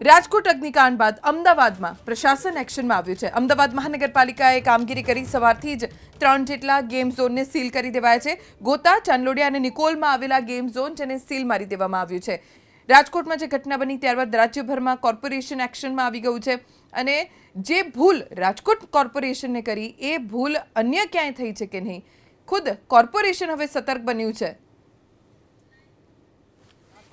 રાજકોટ અગ્નિકાંડ બાદ અમદાવાદમાં પ્રશાસન એક્શનમાં આવ્યું છે. અમદાવાદ મહાનગરપાલિકાએ કામગીરી કરી સવારથી જ ત્રણ જેટલા ગેમ ઝોનને સીલ કરી દેવાયા છે. ગોતા, ચાંદલોડિયા અને નિકોલમાં આવેલા ગેમ ઝોન જેને સીલ મારી દેવામાં આવ્યું છે. રાજકોટમાં જે ઘટના બની ત્યારબાદ રાજ્યભરમાં કોર્પોરેશન એક્શનમાં આવી ગયું છે અને જે ભૂલ રાજકોટ કોર્પોરેશને કરી, એ ભૂલ અન્ય ક્યાંય થઈ છે કે નહીં? ખુદ કોર્પોરેશન હવે સતર્ક બન્યું છે.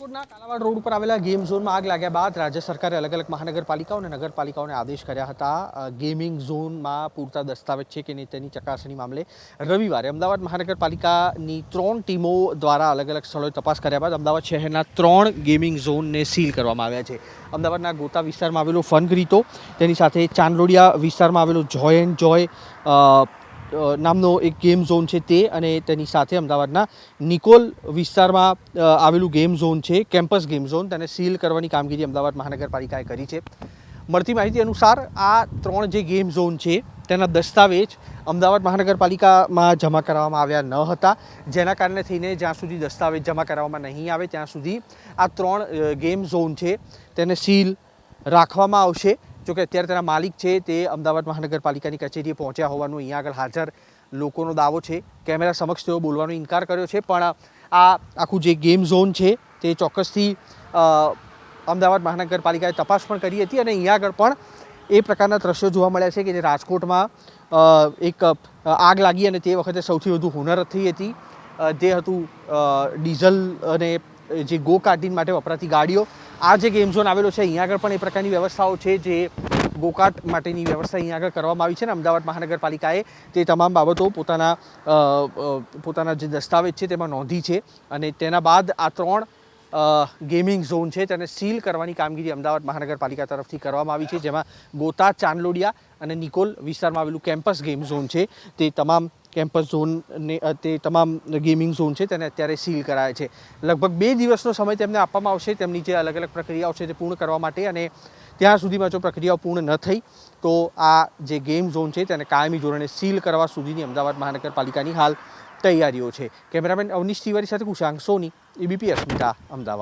રાજકોટના કાલાવાડ રોડ ઉપર આવેલા ગેમ ઝોનમાં આગ લાગ્યા બાદ રાજ્ય સરકારે અલગ અલગ મહાનગરપાલિકાઓ અને નગરપાલિકાઓને આદેશ કર્યા હતા. ગેમિંગ ઝોનમાં પૂરતા દસ્તાવેજ છે કે નહીં તેની ચકાસણી મામલે રવિવારે અમદાવાદ મહાનગરપાલિકાની ત્રણ ટીમો દ્વારા અલગ અલગ સ્થળોએ તપાસ કર્યા બાદ અમદાવાદ શહેરના ત્રણ ગેમિંગ ઝોનને સીલ કરવામાં આવ્યા છે. અમદાવાદના ગોતા વિસ્તારમાં આવેલો ફન ગ્રીતો તેની સાથે ચાંદલોડિયા વિસ્તારમાં આવેલો જોય એન્ડ જોય નામનો એક ગેમ ઝોન છે તે અને તેની સાથે અમદાવાદના નિકોલ વિસ્તારમાં આવેલું ગેમ ઝોન છે કેમ્પસ ગેમ ઝોન તેને સીલ કરવાની કામગીરી અમદાવાદ મહાનગરપાલિકાએ કરી છે. મળતી માહિતી અનુસાર આ ત્રણ જે ગેમ ઝોન છે, તેના દસ્તાવેજ અમદાવાદ મહાનગરપાલિકામાં જમા કરાવવામાં આવ્યા ન હતા. જેના કારણે થઈને જ્યાં સુધી દસ્તાવેજ જમા કરાવવામાં નહીં આવે, ત્યાં સુધી આ ત્રણ ગેમ ઝોન છે, તેને સીલ રાખવામાં આવશે. જોકે અત્યારે તેના માલિક છે તે અમદાવાદ મહાનગરપાલિકાની કચેરીએ પહોંચ્યા હોવાનું અહીંયા આગળ હાજર લોકોનો દાવો છે. કેમેરા સમક્ષ તેઓ બોલવાનો ઇનકાર કર્યો છે, પણ આ આખું જે ગેમ ઝોન છે તે ચોક્કસથી અમદાવાદ મહાનગરપાલિકાએ તપાસ પણ કરી હતી અને અહીંયા આગળ પણ એ પ્રકારના દ્રશ્યો જોવા મળ્યા છે કે જે રાજકોટમાં એક આગ લાગી અને તે વખતે સૌથી વધુ હુનર થઈ હતી. જે હતું ડીઝલ અને જે ગો કાર્ટિંગ માટે વપરાતી ગાડીઓ, આ જે ગેમ ઝોન આવેલો છે, અહીંયા આગળ પણ એ પ્રકારની વ્યવસ્થાઓ છે જે ગોકાર્ટ માટેની વ્યવસ્થા અહીંયા આગળ કરવામાં આવી છે ને અમદાવાદ મહાનગરપાલિકાએ તે તમામ બાબતો પોતાના પોતાના જે દસ્તાવેજ છે તેમાં નોંધી છે અને તેના બાદ આ ત્રણ ગેમિંગ ઝોન છે તેને સીલ કરવાની કામગીરી અમદાવાદ મહાનગરપાલિકા તરફથી કરવામાં આવી છે, જેમાં ગોતા ચાંદલોડિયા અને નિકોલ વિસ્તારમાં આવેલું કેમ્પસ ગેમ ઝોન છે. તે તમામ કેમ્પસ ઝોનને તે તમામ ગેમિંગ ઝોન છે તેને અત્યારે સીલ કરાયા છે. લગભગ બે દિવસનો સમય તેમને આપવામાં આવશે, તેમની જે અલગ અલગ પ્રક્રિયાઓ છે તે પૂર્ણ કરવા માટે અને ત્યાં સુધીમાં જો પ્રક્રિયાઓ પૂર્ણ ન થઈ, તો આ જે ગેમ ઝોન છે તેને કાયમી ધોરણે સીલ કરવા સુધીની અમદાવાદ મહાનગરપાલિકાની હાલ તૈયારીઓ છે. કેમેરામેન અવનીશ તિવારી સાથે કુશાંક સોની એબીપી અસ્મિતા અમદાવાદ.